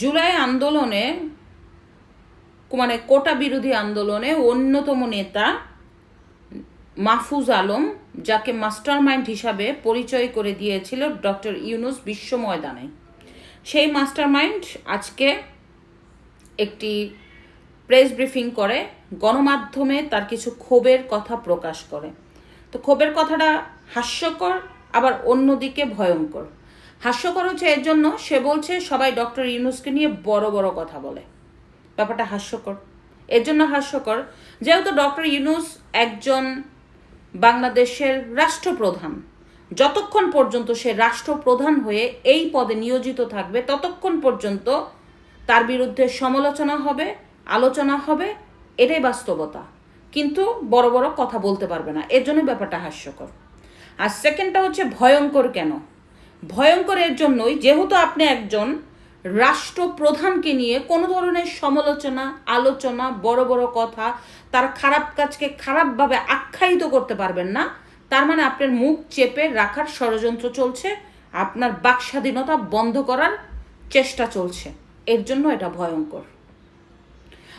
জুলাই আন্দোলনে মানে কোটা বিরোধী আন্দোলনে অন্যতম নেতা মাহফুজ আলম, যাকে মাস্টার মাইন্ড হিসাবে পরিচয় করে দিয়েছিল ডক্টর ইউনুস বিশ্ব ময়দানে। সেই মাস্টার মাইন্ড আজকে একটি প্রেস ব্রিফিং করে, গণমাধ্যমে তার কিছু ক্ষোভের কথা প্রকাশ করে। তো ক্ষোভের কথাটা হাস্যকর, আবার অন্যদিকে ভয়ঙ্কর। হাস্যকর হচ্ছে এর জন্য সে বলছে, সবাই ডক্টর ইউনুসকে নিয়ে বড় বড় কথা বলে। ব্যাপারটা হাস্যকর। এর জন্য হাস্যকর, যেহেতু ডক্টর ইউনুস একজন বাংলাদেশের রাষ্ট্রপ্রধান, যতক্ষণ পর্যন্ত সে রাষ্ট্রপ্রধান হয়ে এই পদে নিয়োজিত থাকবে, ততক্ষণ পর্যন্ত তার বিরুদ্ধে সমালোচনা হবে, আলোচনা হবে, এটাই বাস্তবতা। কিন্তু বড় বড় কথা বলতে পারবে না। এর জন্য ব্যাপারটা হাস্যকর। আর সেকেন্ডটা হচ্ছে ভয়ঙ্কর কেন? ভয়ঙ্কর এর জন্যই যেহেতু আপনি একজন রাষ্ট্রপ্রধানকে নিয়ে কোনো ধরনের সমালোচনা, আলোচনা, বড় বড় কথা, তার খারাপ কাজকে খারাপভাবে আখ্যায়িত করতে পারবেন না। তার মানে আপনার মুখ চেপে রাখার ষড়যন্ত্র চলছে, আপনার বাক স্বাধীনতা বন্ধ করার চেষ্টা চলছে। এর জন্য এটা ভয়ঙ্কর।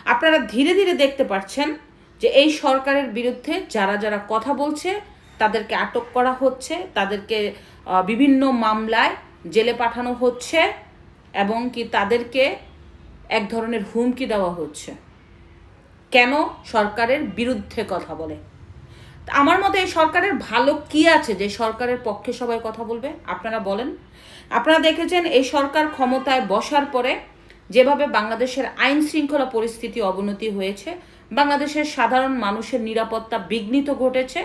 আপনারা ধীরে ধীরে দেখতে পাচ্ছেন যে এই সরকারের বিরুদ্ধে যারা যারা কথা বলছে, তাদেরকে আটক করা হচ্ছে, তাদেরকে বিভিন্ন মামলায় জেলে পাঠানো হচ্ছে এবং কি তাদেরকে এক ধরনের হুমকি দেওয়া হচ্ছে। কেন সরকারের বিরুদ্ধে কথা বলে? আমার মতে এই সরকারের ভালো কি আছে যে সরকারের পক্ষে সবাই কথা বলবে? আপনারা বলেন। আপনারা দেখেছেন এই সরকার ক্ষমতায় বসার পরে যেভাবে বাংলাদেশের আইন শৃঙ্খলা পরিস্থিতি অবনতি হয়েছে, বাংলাদেশের সাধারণ মানুষের নিরাপত্তা বিঘ্নিত ঘটেছে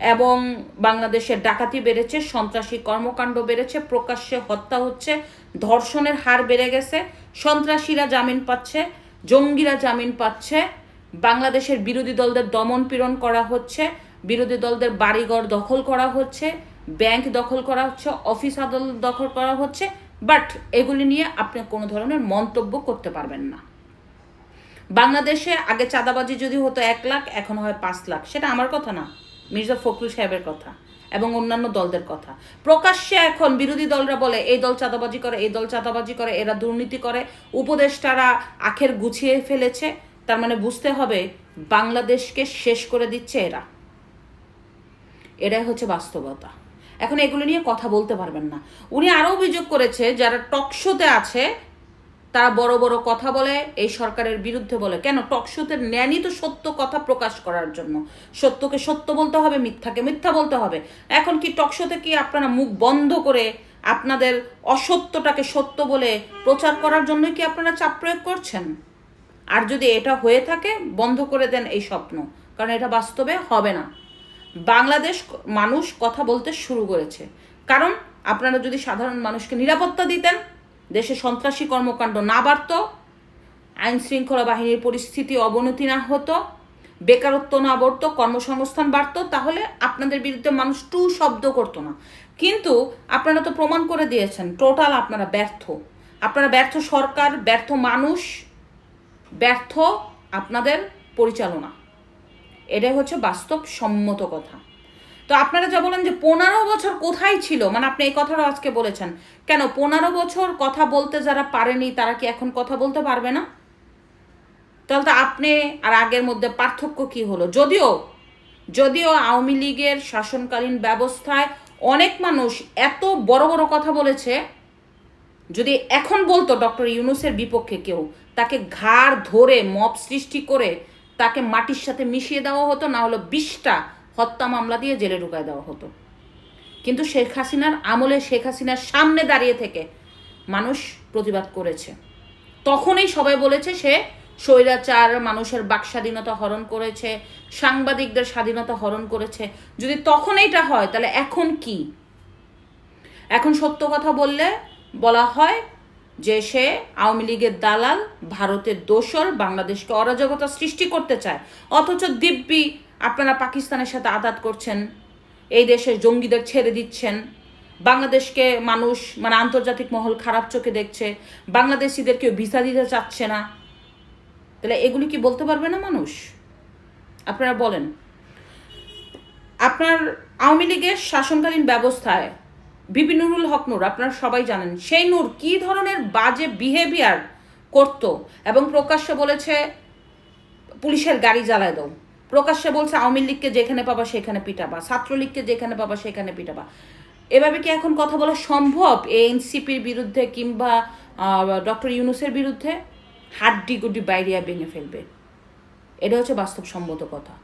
এবং বাংলাদেশের ডাকাতি বেড়েছে, সন্ত্রাসী কর্মকাণ্ড বেড়েছে, প্রকাশ্যে হত্যা হচ্ছে, ধর্ষণের হার বেড়ে গেছে, সন্ত্রাসীরা জামিন পাচ্ছে, জঙ্গিরা জামিন পাচ্ছে, বাংলাদেশের বিরোধী দলদের দমন পীড়ন করা হচ্ছে, বিরোধী দলদের বাড়িঘর দখল করা হচ্ছে, ব্যাংক দখল করা হচ্ছে, অফিস আদালত দখল করা হচ্ছে, বাট এগুলি নিয়ে আপনি কোনো ধরনের মন্তব্য করতে পারবেন না। বাংলাদেশে আগে চাঁদাবাজি যদি হতো এক লাখ, এখন হয় পাঁচ লাখ, সেটা আমার কথা না। মির্জা ফখরুল সাহেবের কথা এবং অন্যান্য দলদের কথা। প্রকাশ্যে এখন বিরোধী দলরা বলে, এই দল চাঁদাবাজি করে, এই দল চাঁদাবাজি করে, এরা দুর্নীতি করে। উপদেষ্টারা আখের গুছিয়ে ফেলেছে। তার মানে বুঝতে হবে, বাংলাদেশকে শেষ করে দিচ্ছে এরা। এটাই হচ্ছে বাস্তবতা। এখন এগুলো নিয়ে কথা বলতে পারবেন না। উনি আরও অভিযোগ করেছে, যারা টকশোতে আছে তারা বড় বড় কথা বলে, এই সরকারের বিরুদ্ধে বলে। কেন? টকশোতে ন্যানি তো সত্য কথা প্রকাশ করার জন্য। সত্যকে সত্য বলতে হবে, মিথ্যাকে মিথ্যা বলতে হবে। এখন কি টকশোতে কি আপনারা মুখ বন্ধ করে আপনাদের অসত্যটাকে সত্য বলে প্রচার করার জন্য কি আপনারা চাপ প্রয়োগ করছেন? আর যদি এটা হয়ে থাকে, বন্ধ করে দেন এই স্বপ্ন। কারণ এটা বাস্তবে হবে না। বাংলাদেশ মানুষ কথা বলতে শুরু করেছে। কারণ আপনারা যদি সাধারণ মানুষকে নিরাপত্তা দিতেন দেশে সন্ত্রাসী কর্মকাণ্ড না বাড়ত আইন শৃঙ্খলা বাহিনীর পরিস্থিতি অবনতি না হতো, বেকারত্ব না বাড়ত, কর্মসংস্থান বাড়তো, তাহলে আপনাদের বিরুদ্ধে মানুষ টু শব্দ করতো না। কিন্তু আপনারা তো প্রমাণ করে দিয়েছেন, টোটাল আপনারা ব্যর্থ। আপনারা ব্যর্থ সরকার, ব্যর্থ মানুষ, ব্যর্থ আপনাদের পরিচালনা। এটাই হচ্ছে বাস্তব সম্মত কথা। তো আপনারা যা বলেন যে পনেরো বছর কোথায় ছিল? মানে আপনি এই কথাটা আজকে বলেছেন। কেন পনেরো বছর কথা বলতে যারা পারেনি, তারা কি এখন কথা বলতে পারবে না? তাহলে তো আপনি আর আগের মধ্যে পার্থক্য কি হলো? যদিও যদিও আওয়ামী লীগের শাসনকালীন ব্যবস্থায় অনেক মানুষ এত বড় বড় কথা বলেছে, যদি এখন বলতো ডক্টর ইউনুসের বিপক্ষে কেউ, তাকে ঘাড় ধরে মপ সৃষ্টি করে তাকে মাটির সাথে মিশিয়ে দেওয়া হতো, না হলো বিশটা হত্যা মামলা দিয়ে জেলে ঢুকায় দেওয়া হতো। কিন্তু শেখ হাসিনার আমলে শেখ হাসিনার সামনে দাঁড়িয়ে থেকে মানুষ প্রতিবাদ করেছে। তখনই সবাই বলেছে সে স্বৈরাচার, মানুষের বাক স্বাধীনতা হরণ করেছে, সাংবাদিকদের স্বাধীনতা হরণ করেছে। যদি তখন এইটা হয়, তাহলে এখন কি? এখন সত্য কথা বললে বলা হয় যে সে আওয়ামী লীগের দালাল, ভারতের দোসর, বাংলাদেশকে অরাজকতা সৃষ্টি করতে চায়। অথচ দিব্যি আপনারা পাকিস্তানের সাথে আঘাত করছেন, এই দেশের জঙ্গিদের ছেড়ে দিচ্ছেন, বাংলাদেশকে মানুষ মানে আন্তর্জাতিক মহল খারাপ চোখে দেখছে বাংলাদেশিদের কেউ ভিসা দিতে চাচ্ছে না। তাহলে এগুলি কি বলতে পারবে না মানুষ? আপনারা বলেন। আপনার আওয়ামী লীগের শাসনকালীন ব্যবস্থায় বিপি নুরুল হক নূর, আপনারা সবাই জানেন, সেই নূর কি ধরনের বাজে বিহেভিয়ার করত এবং প্রকাশ্যে বলেছে, পুলিশের গাড়ি জ্বালায় দাও। প্রকাশ্যে বলছে, আওয়ামী লীগকে যেখানে পাবা সেখানে পিটাবা, ছাত্রলীগকে যেখানে পাবা সেখানে পিটাবা। এভাবে কি এখন কথা বলা সম্ভব এনসিপির বিরুদ্ধে কিংবা ডক্টর ইউনুসের বিরুদ্ধে? হাড্ডি গুড্ডি বাইরিয়া ভেঙে ফেলবে। এটা হচ্ছে বাস্তবসম্মত কথা।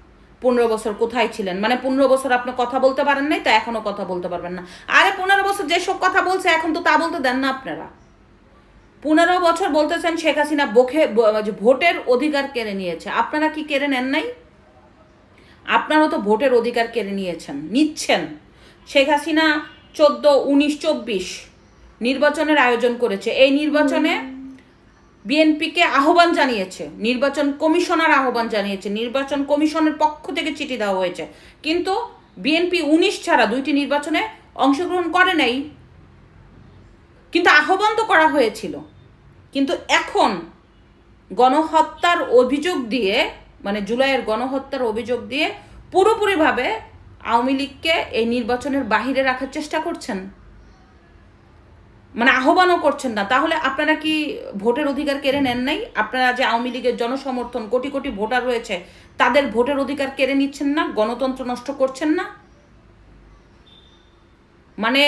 পনেরো বছর কোথায় ছিলেন? মানে পনেরো বছর আপনি কথা বলতে পারেন নাই, তা এখনও কথা বলতে পারবেন না। আরে পনেরো বছর যেসব কথা বলছে, এখন তো তা বলতে দেন না আপনারা। পনেরো বছর বলতেছেন শেখ হাসিনা বোখে ভোটের অধিকার কেড়ে নিয়েছে। আপনারা কি কেড়ে নেন নাই? আপনারাও তো ভোটের অধিকার কেড়ে নিয়েছেন, নিচ্ছেন। শেখ হাসিনা চোদ্দ, উনিশ, চব্বিশ নির্বাচনের আয়োজন করেছে। এই নির্বাচনে বিএনপিকে আহ্বান জানিয়েছে, নির্বাচন কমিশনার আহ্বান জানিয়েছে, নির্বাচন কমিশনের পক্ষ থেকে চিঠি দেওয়া হয়েছে। কিন্তু বিএনপি উনিশ ছাড়া দুইটি নির্বাচনে অংশগ্রহণ করে নাই। কিন্তু আহ্বান তো করা হয়েছিল। কিন্তু এখন গণহত্যার অভিযোগ দিয়ে মানে জুলাইয়ের গণহত্যার অভিযোগ দিয়ে পুরোপুরিভাবে আওয়ামী লীগকে এই নির্বাচনের বাহিরে রাখার চেষ্টা করছেন। মানে আহ্বানও করছেন না। তাহলে আপনারা কি ভোটের অধিকার কেড়ে নেন নাই? আপনারা যে আওয়ামী লীগের জনসমর্থন, কোটি কোটি ভোটার রয়েছে, তাদের ভোটের অধিকার কেড়ে নিচ্ছেন না? গণতন্ত্র নষ্ট করছেন না? মানে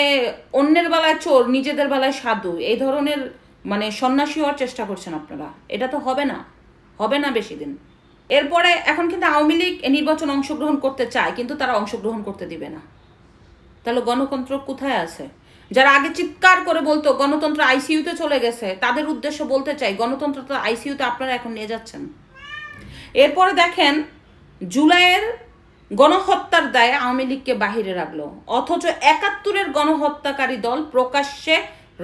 অন্যের বেলায় চোর, নিজেদের বেলায় সাধু, এই ধরনের মানে সন্ন্যাসী হওয়ার চেষ্টা করছেন আপনারা। এটা তো হবে না। হবে না বেশি দিন। এরপরে এখন কিন্তু আওয়ামী লীগ নির্বাচন অংশগ্রহণ করতে চায়, কিন্তু তারা অংশগ্রহণ করতে দিবে না। তাহলে গণতন্ত্র কোথায় আছে? যারা আগে চিৎকার করে বলতো গণতন্ত্র আইসিইউতে চলে গেছে, তাদের উদ্দেশ্য বলতে চাই, গণতন্ত্র তো আইসিইউতে আপনারা এখন নিয়ে যাচ্ছেন। এরপরে দেখেন, জুলাইয়ের গণহত্যার দায়ে আওয়ামী লীগকে বাহিরে রাখল। অথচ একাত্তরের গণহত্যাকারী দল প্রকাশ্যে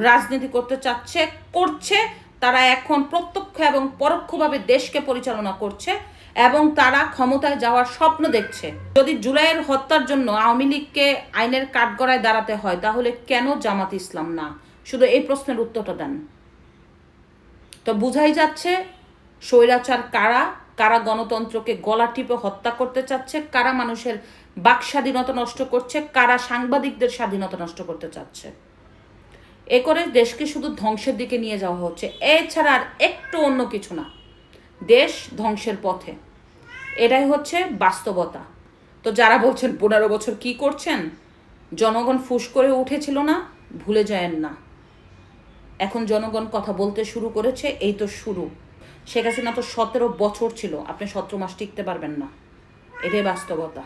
রাজনীতি করতে চাচ্ছে, করছে, তারা এখন প্রত্যক্ষ এবং পরোক্ষভাবে দেশকে পরিচালনা করছে। এবং তারা ক্ষমতায় যাওয়ার স্বপ্ন দেখছে। যদি জুলাইয়ের হত্যার জন্য আওয়ামী লীগকে আইনের কাঠগড়ায় দাঁড়াতে হয়, তাহলে কেন জামাত ইসলাম না? শুধু এই প্রশ্নের উত্তরটা দেন। তো বুঝাই যাচ্ছে, স্বৈরাচার কারা? কারা গণতন্ত্রকে গলা টিপে হত্যা করতে চাচ্ছে? কারা মানুষের বাক স্বাধীনতা নষ্ট করছে? কারা সাংবাদিকদের স্বাধীনতা নষ্ট করতে চাচ্ছে? এ করে দেশকে শুধু ধ্বংসের দিকে নিয়ে যাওয়া হচ্ছে। এছাড়া আর একটু অন্য কিছু না। দেশ ধ্বংসের পথে। এটাই হচ্ছে বাস্তবতা। তো যারা বলছেন, পনেরো বছর কি করছেন? জনগণ ফুস করে উঠেছিল না, ভুলে যায়েন না। এখন জনগণ কথা বলতে শুরু করেছে, এই তো শুরু। শেখ হাসিনা তো সতেরো বছর ছিল, আপনি সতেরো মাস টিকতে পারবেন না। এটাই বাস্তবতা।